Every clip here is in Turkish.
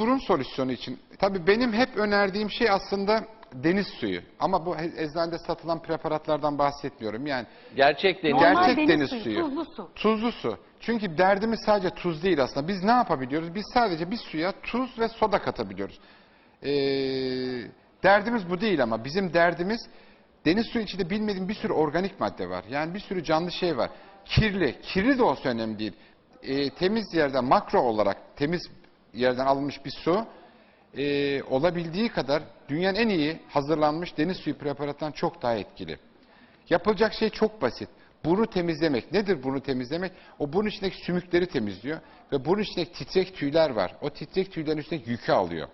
Burun solüsyonu için. Tabii benim hep önerdiğim şey aslında deniz suyu. Ama bu eczanede satılan preparatlardan bahsetmiyorum. Yani Gerçek deniz. Gerçek Normal deniz deniz suyu. Tuzlu su. tuzlu su. Çünkü derdimiz sadece tuz değil aslında. Biz ne yapabiliyoruz? Biz sadece bir suya tuz ve soda katabiliyoruz. Ee, derdimiz bu değil ama bizim derdimiz deniz suyu içinde bilmediğim bir sürü organik madde var. Yani bir sürü canlı şey var. Kirli. Kirli de olsa önemli değil. Ee, temiz yerden makro olarak temiz yerden alınmış bir su e, olabildiği kadar dünyanın en iyi hazırlanmış deniz suyu preparatından çok daha etkili. Yapılacak şey çok basit. Burnu temizlemek. Nedir burnu temizlemek? O burun içindeki sümükleri temizliyor ve burun içindeki titrek tüyler var. O titrek tüylerin üstündeki yükü alıyor.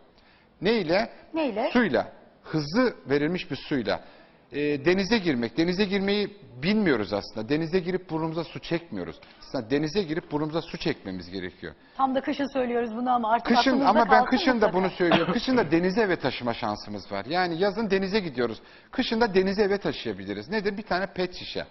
Ne ile? Neyle? Suyla. Hızlı verilmiş bir suyla. Ee, denize girmek. Denize girmeyi bilmiyoruz aslında. Denize girip burnumuza su çekmiyoruz. Aslında denize girip burnumuza su çekmemiz gerekiyor. Tam da kışın söylüyoruz bunu ama artık Kışın aklımızda ama ben kalsın kışın da bunu söylüyorum. Kışın da denize eve taşıma şansımız var. Yani yazın denize gidiyoruz. Kışın da denize eve taşıyabiliriz. Nedir? Bir tane pet şişe.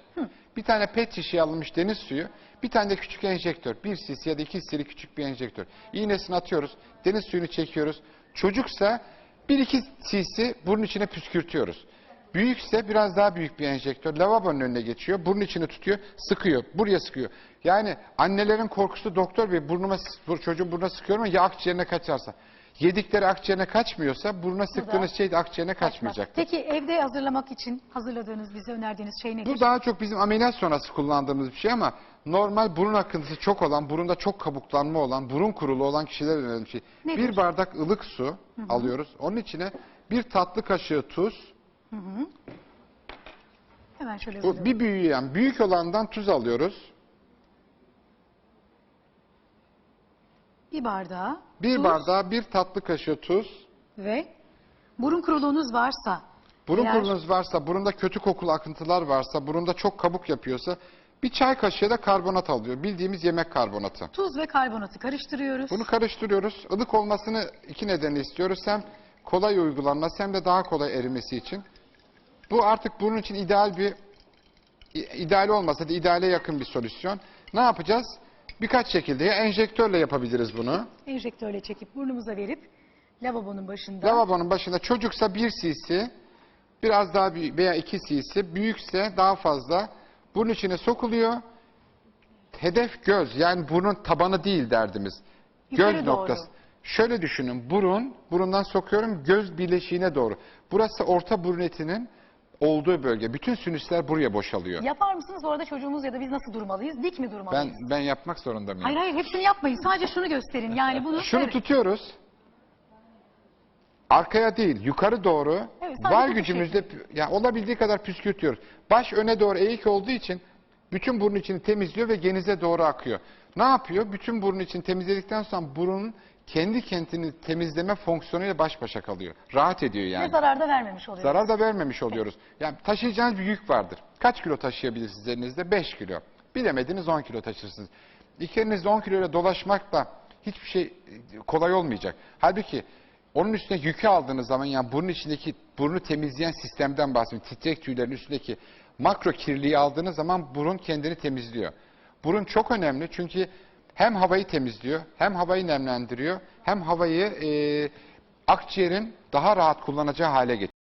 Bir tane pet şişeye alınmış deniz suyu. Bir tane de küçük enjektör. 1 cc ya da 2 cc'lik küçük bir enjektör. İğnesini atıyoruz. Deniz suyunu çekiyoruz. Çocuksa 1-2 cc bunun içine püskürtüyoruz. Büyükse biraz daha büyük bir enjektör. Lavabonun önüne geçiyor. Burnun içine tutuyor. Sıkıyor. Buraya sıkıyor. Yani annelerin korkusu doktor bey burnuma bu çocuğun burnuna sıkıyorum ya akciğerine kaçarsa. Yedikleri akciğerine kaçmıyorsa burnuna sıktığınız şey de akciğerine kaçmayacaktır. Peki evde hazırlamak için hazırladığınız, bize önerdiğiniz şey nedir? Bu daha çok bizim ameliyat sonrası kullandığımız bir şey ama normal burun akıntısı çok olan, burunda çok kabuklanma olan, burun kurulu olan kişiler önemli bir şey. Nedir? Bir bardak ılık su alıyoruz. Onun içine bir tatlı kaşığı tuz, Hemen şöyle bu bir büyüyen, büyük olandan tuz alıyoruz. Bir bardağı Bir tuz bardağa bir tatlı kaşığı tuz. ve burun kuruluğunuz varsa Burun eğer kurunuz varsa, burunda kötü kokulu akıntılar varsa, burunda çok kabuk yapıyorsa bir çay kaşığı da karbonat alıyor. Bildiğimiz yemek karbonatı. tuz ve karbonatı karıştırıyoruz. Bunu karıştırıyoruz. Ilık olmasını iki nedenle istiyoruz. Hem kolay uygulanması hem de daha kolay erimesi için. Bu artık bunun için ideal bir ideal olmasa da ideale yakın bir solüsyon. Ne yapacağız? Birkaç şekilde ya enjektörle yapabiliriz bunu. Enjektörle çekip burnumuza verip lavabonun başında Lavabonun başında çocuksa 1 cc, biraz daha büyük veya 2 cc, büyükse daha fazla bunun içine sokuluyor. Hedef göz yani burnun tabanı değil derdimiz. Yukarı göz doğru. noktası. Şöyle düşünün burun, burundan sokuyorum göz bileşiğine doğru. Burası orta burun etinin olduğu bölge. Bütün sinüsler buraya boşalıyor. yapar mısınız? Orada çocuğumuz ya da biz nasıl durmalıyız? Dik mi durmalıyız? Ben ben yapmak zorunda mıyım? Hayır hayır hepsini yapmayın. Sadece şunu gösterin. Yani bunu Şunu evet. tutuyoruz. Arkaya değil, yukarı doğru. Evet, sadece var tutuş gücümüzde ya olabildiği kadar püskürtüyoruz. Baş öne doğru eğik olduğu için bütün burun içini temizliyor ve genize doğru akıyor. Ne yapıyor? Bütün burun için temizledikten sonra burunun kendi kendini temizleme fonksiyonuyla baş başa kalıyor. Rahat ediyor Ve yani. zarar da vermemiş oluyoruz. Zarar da vermemiş oluyoruz. Yani taşıyacağınız bir yük vardır. Kaç kilo taşıyabilirsiniz elinizde? 5 kilo. Bilemediniz 10 kilo taşırsınız. İki elinizde 10 kiloyla dolaşmak da hiçbir şey e, kolay olmayacak. Halbuki onun üstüne yükü aldığınız zaman yani burun içindeki burnu temizleyen sistemden bahsediyorum. Titrek tüylerin üstündeki makro kirliliği aldığınız zaman burun kendini temizliyor. Burun çok önemli çünkü hem havayı temizliyor, hem havayı nemlendiriyor, hem havayı e, akciğerin daha rahat kullanacağı hale getiriyor.